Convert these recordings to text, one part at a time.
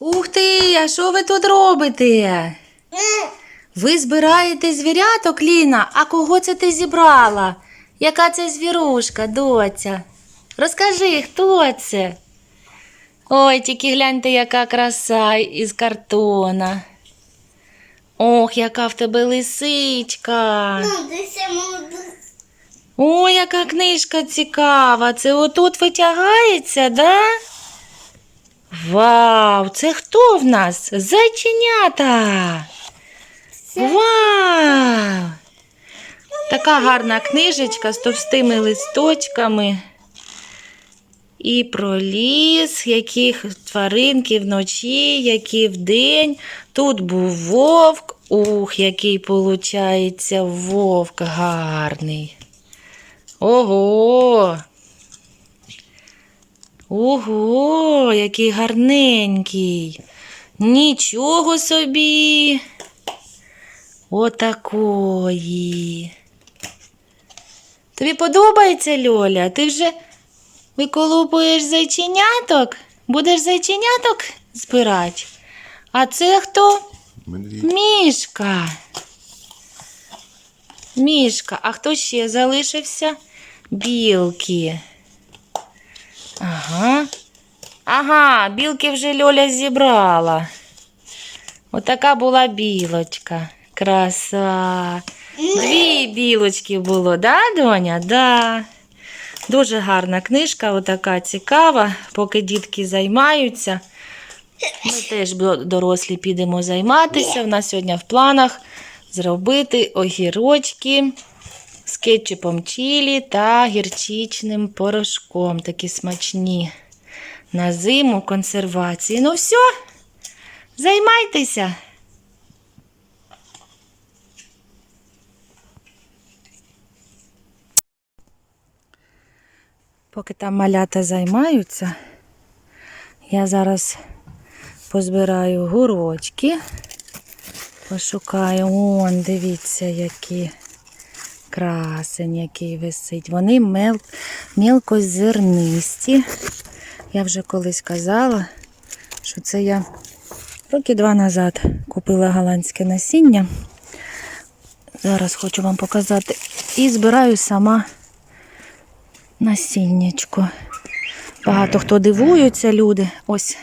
Ух ти, а що ви тут робите? Ви збираєте звіряток, Ліна? А кого це ти зібрала? Яка це звірушка, доця? Розкажи, хто це? Ой, тільки гляньте, яка краса із картона. Ох, яка в тебе лисичка. Молодиця. Ой, яка книжка цікава. Це отут витягається, да? Вау, це хто в нас? Зайченята. Вау! Така гарна книжечка з товстими листочками. І про ліс, яких тваринки вночі, які вдень. Тут був вовк. Ух, який получається вовк гарний. Ого. Ого, який гарненький. Нічого собі. Отакої. Тобі подобається Льоля? Ти вже виколупуєш зайченяток? Будеш зайченяток збирати? А це хто? Медвідь. Мішка. Мішка. А хто ще залишився? Білки. Ага. Ага, білки вже Льоля зібрала. Отака була білочка. Краса. Дві білочки було, да, доня? Да. Дуже гарна книжка, отака цікава, поки дітки займаються. Ми теж дорослі підемо займатися. У нас сьогодні в планах зробити огірочки з кетчупом чілі та гірчичним порошком. Такі смачні на зиму консервації. Ну все, займайтеся. Поки там малята займаються, я зараз позбираю гурочки. Пошукаю. Он, дивіться, які красень, який висить. Вони мел... мілкозернисті. Я вже колись казала, що це я роки два назад купила голландське насіння. Зараз хочу вам показати. І збираю сама насіннячко. Багато хто дивуються, люди. Ось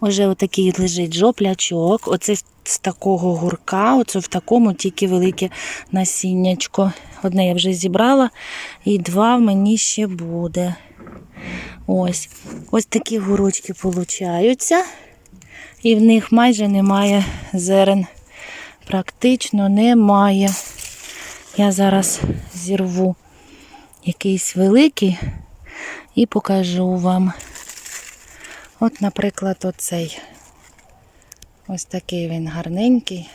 Уже отакий лежить жоплячок. Оце з такого гурка, оце в такому тільки велике насіннячко. Одне я вже зібрала, і два мені ще буде. Ось. Ось такі гурочки получаються. І в них майже немає зерен. Практично немає. Я зараз зірву якийсь великий і покажу вам. От, наприклад, оцей. Ось такий він гарненький.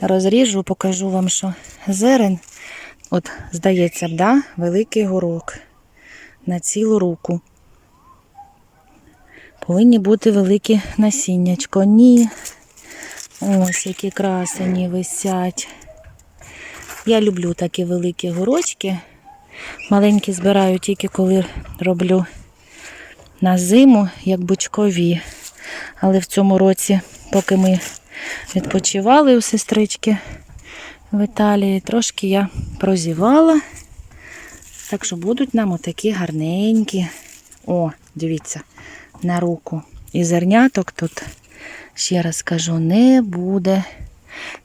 Розріжу, покажу вам, що зерен, от, здається б, да, великий горок на цілу руку. Повинні бути великі насіннячко. Ні. Ось які красені висять. Я люблю такі великі горочки. Маленькі збираю тільки коли роблю на зиму, як бучкові. Але в цьому році, поки ми відпочивали у сестрички в Італії, трошки я прозівала. Так що будуть нам отакі гарненькі. О, дивіться, на руку. І зерняток тут, ще раз кажу, не буде.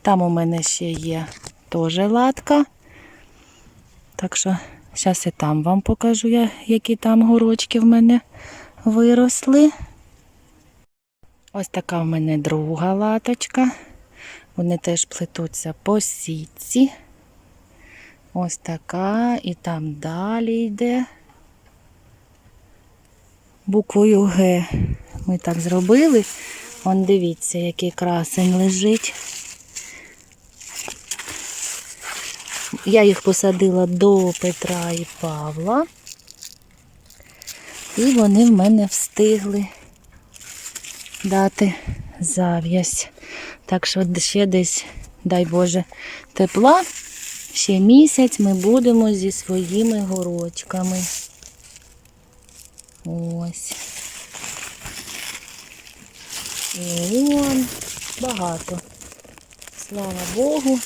Там у мене ще є теж латка. Так що зараз і там вам покажу, які там горочки в мене виросли. Ось така в мене друга латочка. Вони теж плетуться по сітці. Ось така, і там далі йде. Буквою Г ми так зробили. Вон дивіться, який красень лежить. Я їх посадила до Петра і Павла. І вони в мене встигли дати зав'язь. Так що ще десь, дай Боже, тепла. Ще місяць ми будемо зі своїми горочками. Ось. І он багато. Слава Богу.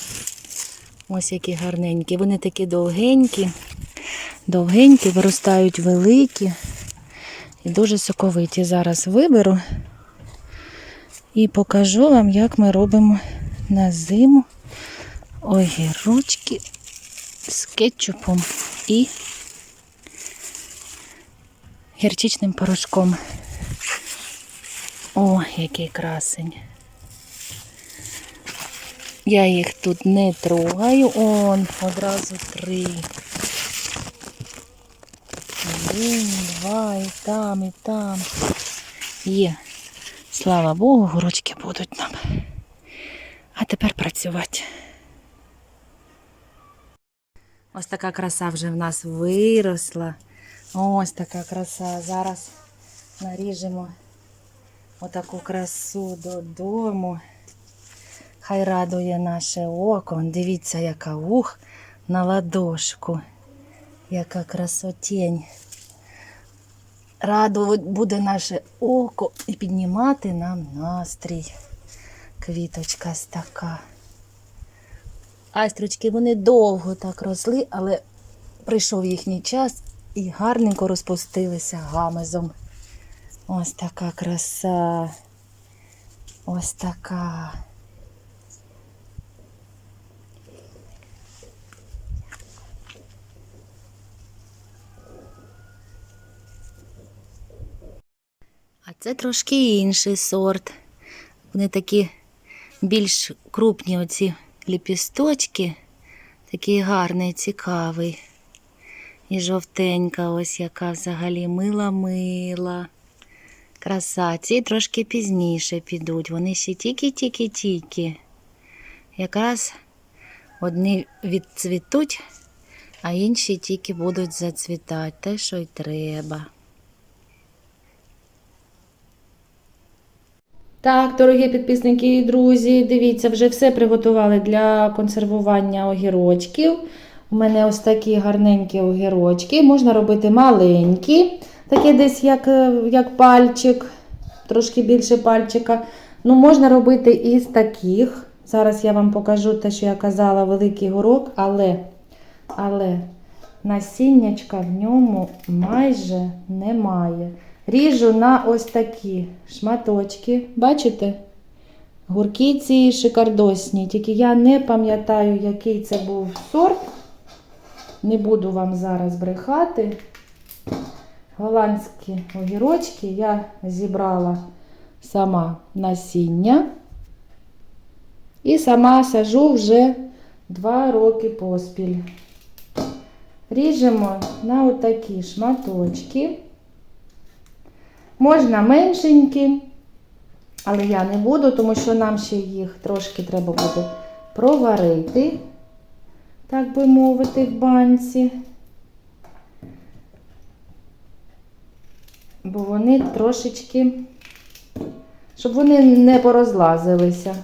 Ось які гарненькі. Вони такі довгенькі, довгенькі, виростають великі і дуже соковиті. Зараз виберу і покажу вам, як ми робимо на зиму огірочки з кетчупом і гірчичним порошком. О, який красень. Я їх тут не трогаю. Он одразу три. Один, два, і там, і там. Є. Слава Богу, горочки будуть нам. А тепер працювати. Ось така краса вже в нас виросла. Ось така краса. Зараз наріжемо отаку красу додому. Хай радує наше око. Дивіться, яка ух на ладошку. Яка красотень. Радувати буде наше око і піднімати нам настрій. Квіточка ось така. Айстрочки вони довго так росли, але прийшов їхній час і гарненько розпустилися гамезом. Ось така краса. Ось така. А це трошки інший сорт. Вони такі більш крупні оці ліпісточки. Такий гарний, цікавий. І жовтенька, ось яка взагалі мила-мила. Краса. Ці трошки пізніше підуть. Вони ще тільки-тільки-тільки. Якраз одні відцвітуть, а інші тільки будуть зацвітати. Те, що й треба. Так, дорогі підписники і друзі, дивіться, вже все приготували для консервування огірочків. У мене ось такі гарненькі огірочки. Можна робити маленькі, такі десь як, е, як пальчик, трошки більше пальчика. Ну, можна робити із таких. Зараз я вам покажу те, що я казала, великий горок, але, але насіннячка в ньому майже немає. Ріжу на ось такі шматочки. Бачите? Гурки ці шикардосні. Тільки я не пам'ятаю, який це був сорт. Не буду вам зараз брехати. Голландські огірочки я зібрала сама насіння. І сама сажу вже 2 роки поспіль. Ріжемо на отакі шматочки. Можна меншенькі, але я не буду, тому що нам ще їх трошки треба буде проварити, так би мовити, в банці. Бо вони трошечки, щоб вони не порозлазилися.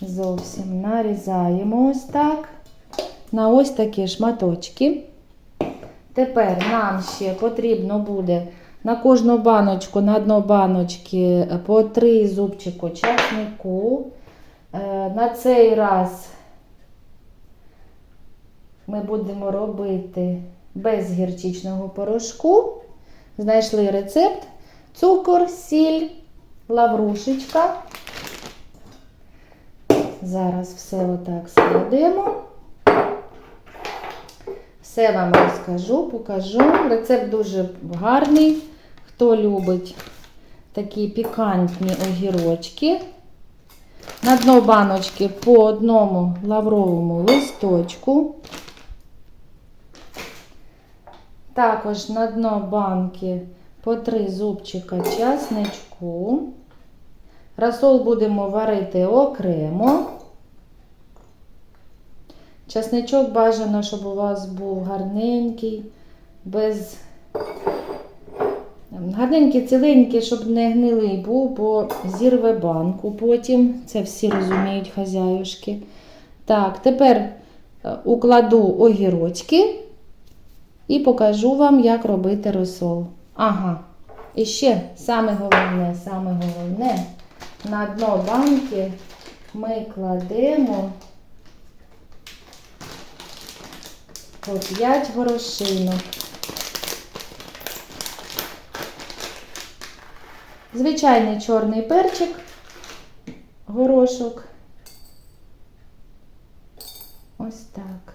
Зовсім нарізаємо ось так. На ось такі шматочки. Тепер нам ще потрібно буде на кожну баночку, на одну баночки по три зубчику часнику. Е, На цей раз ми будемо робити без гірчичного порошку. Знайшли рецепт. Цукор, сіль, лаврушечка. Зараз все отак складемо. Все вам розкажу, покажу. Рецепт дуже гарний. Хто любить такі пікантні огірочки. На дно баночки по одному лавровому листочку. Також на дно банки по три зубчика часничку. Расол будемо варити окремо. Часничок бажано, щоб у вас був гарненький, без гарненький, ціленький, щоб не гнилий був, бо зірве банку потім. Це всі розуміють хазяюшки. Так, тепер е, укладу огірочки і покажу вам, як робити розсол. Ага. І ще саме головне, саме головне, на дно банки ми кладемо по 5 горошинок. Звичайний чорний перчик, горошок. Ось так.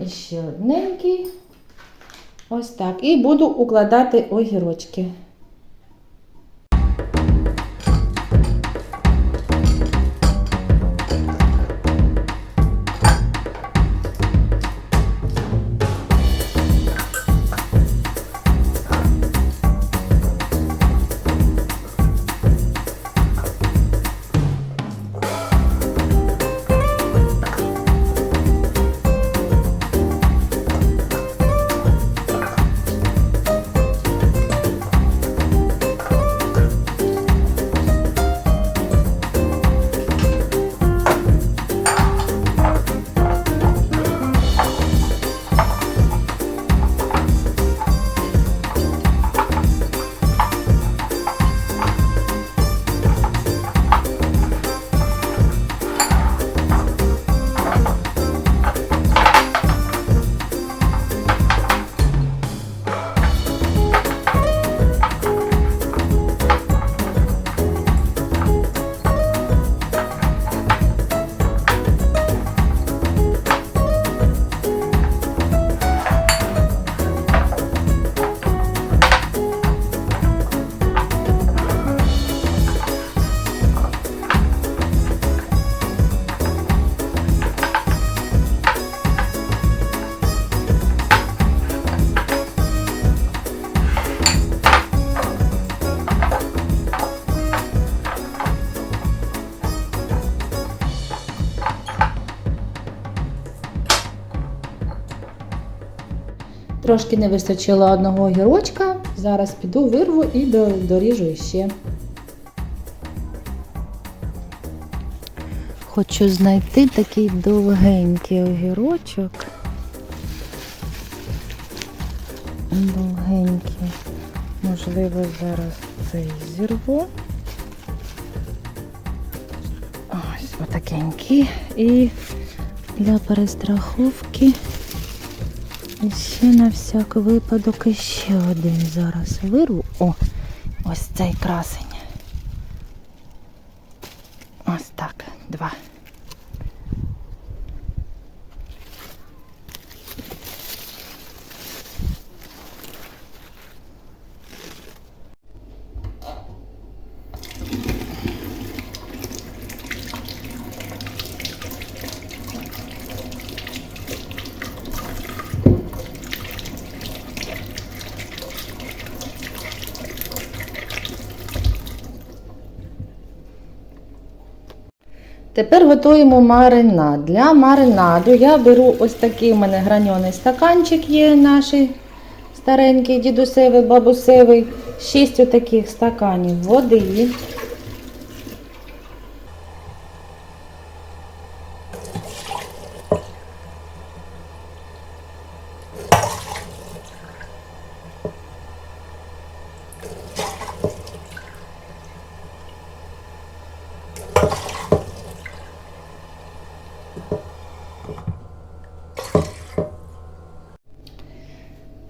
І ще одненький. Ось так. І буду укладати огірочки. Трошки не вистачило одного огірочка. Зараз піду вирву і доріжу іще. Хочу знайти такий довгенький огірочок. Довгенький. Можливо, зараз цей зірву. Ось отакенький. І для перестраховки. І ще на всяк випадок іще один зараз вирву. О, ось цей красень. Ось так, два. Тепер готуємо маринад. Для маринаду я беру ось такий у мене граньоний стаканчик є наш старенький, дідусевий, бабусевий. Шість отаких стаканів води.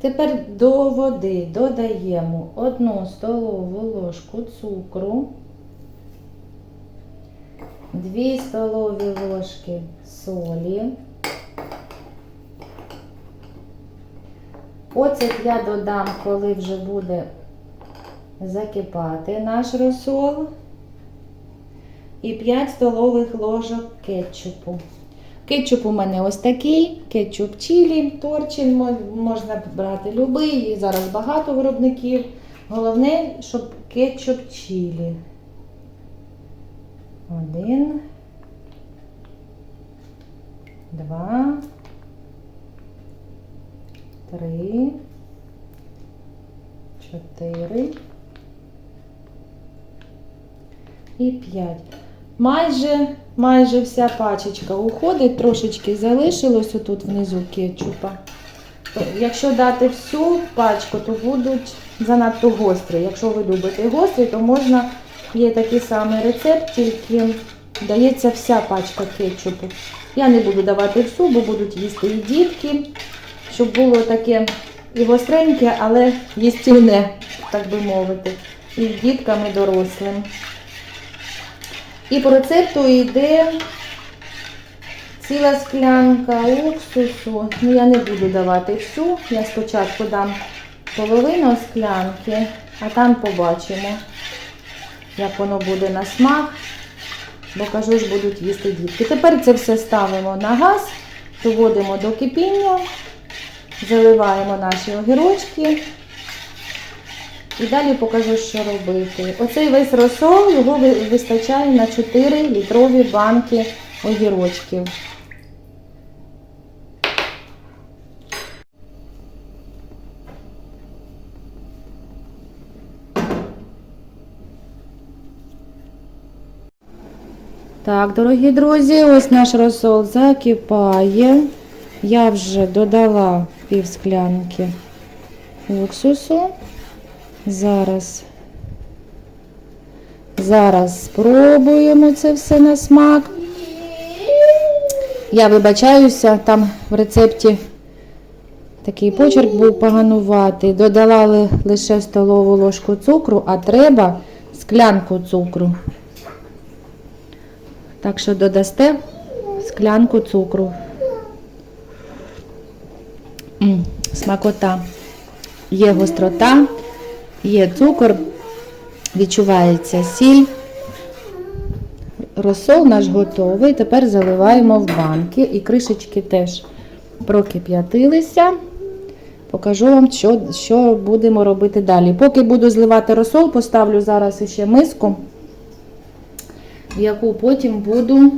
Тепер до води додаємо 1 столову ложку цукру, 2 столові ложки солі. Оцет я додам, коли вже буде закипати наш розсол. І 5 столових ложок кетчупу. Кетчуп у мене ось такий, кетчуп чилі, торчин, можна брати любий, і зараз багато виробників. Головне, щоб кетчуп чилі. Один. Два. Три. Чотири. І п'ять. Майже, майже вся пачечка уходить, трошечки залишилось отут внизу кетчупа. Якщо дати всю пачку, то будуть занадто гострі. Якщо ви любите гострі, то можна, є такий самий рецепт, тільки дається вся пачка кетчупу. Я не буду давати всю, бо будуть їсти і дітки, щоб було таке і гостреньке, але їстівне, так би мовити, і діткам, і дорослим. І по рецепту йде ціла склянка уксусу. Ну, я не буду давати всю. Я спочатку дам половину склянки, а там побачимо, як воно буде на смак. Бо кажу ж, будуть їсти дітки. Тепер це все ставимо на газ, доводимо до кипіння, заливаємо наші огірочки. І далі покажу, що робити. Оцей весь розсол, його вистачає на 4 літрові банки огірочків. Так, дорогі друзі, ось наш розсол закипає. Я вже додала пів склянки уксусу. Зараз. Зараз спробуємо це все на смак. Я вибачаюся, там в рецепті такий почерк був погануватий. Додала лише столову ложку цукру, а треба склянку цукру. Так що додасте склянку цукру. М, смакота. Є гострота, є цукор, відчувається сіль. Розсол наш готовий. Тепер заливаємо в банки і кришечки теж прокип'ятилися. Покажу вам, що, що будемо робити далі. Поки буду зливати розсол, поставлю зараз ще миску, в яку потім буду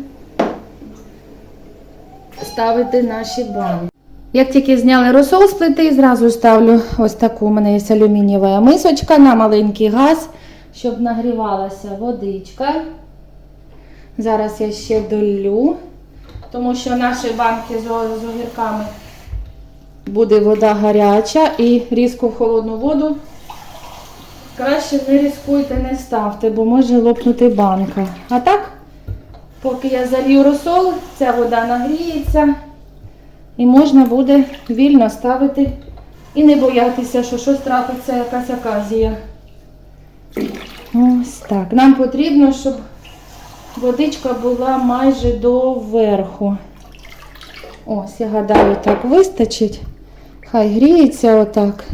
ставити наші банки. Як тільки зняли розсол з плити, зразу ставлю ось таку, у мене є алюмінієва мисочка на маленький газ, щоб нагрівалася водичка. Зараз я ще долю, тому що наші банки з, огірками буде вода гаряча і різко в холодну воду. Краще не різкуйте, не ставте, бо може лопнути банка. А так, поки я залью розсол, ця вода нагріється. І можна буде вільно ставити і не боятися, що щось трапиться, якась оказія. Ось так. Нам потрібно, щоб водичка була майже до верху. Ось, я гадаю, так вистачить. Хай гріється отак.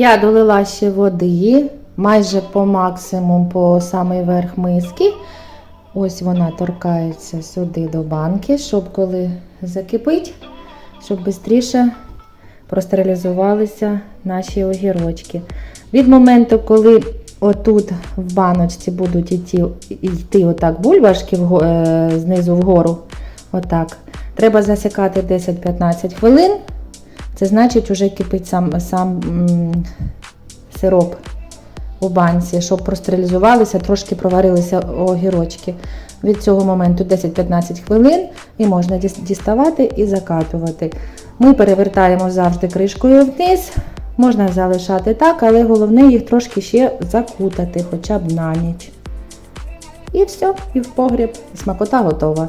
Я долила ще води, майже по максимум по самий верх миски. Ось вона торкається сюди до банки, щоб коли закипить, щоб швидше простерилізувалися наші огірочки. Від моменту, коли отут в баночці будуть йти, йти отак бульбашки е, знизу вгору, отак, треба засікати 10-15 хвилин. Це значить, вже кипить сам, сам сироп у банці, щоб простерилізувалися, трошки проварилися огірочки. Від цього моменту 10-15 хвилин і можна діставати і закатувати. Ми перевертаємо завжди кришкою вниз. Можна залишати так, але головне їх трошки ще закутати, хоча б на ніч. І все, і в погріб. Смакота готова.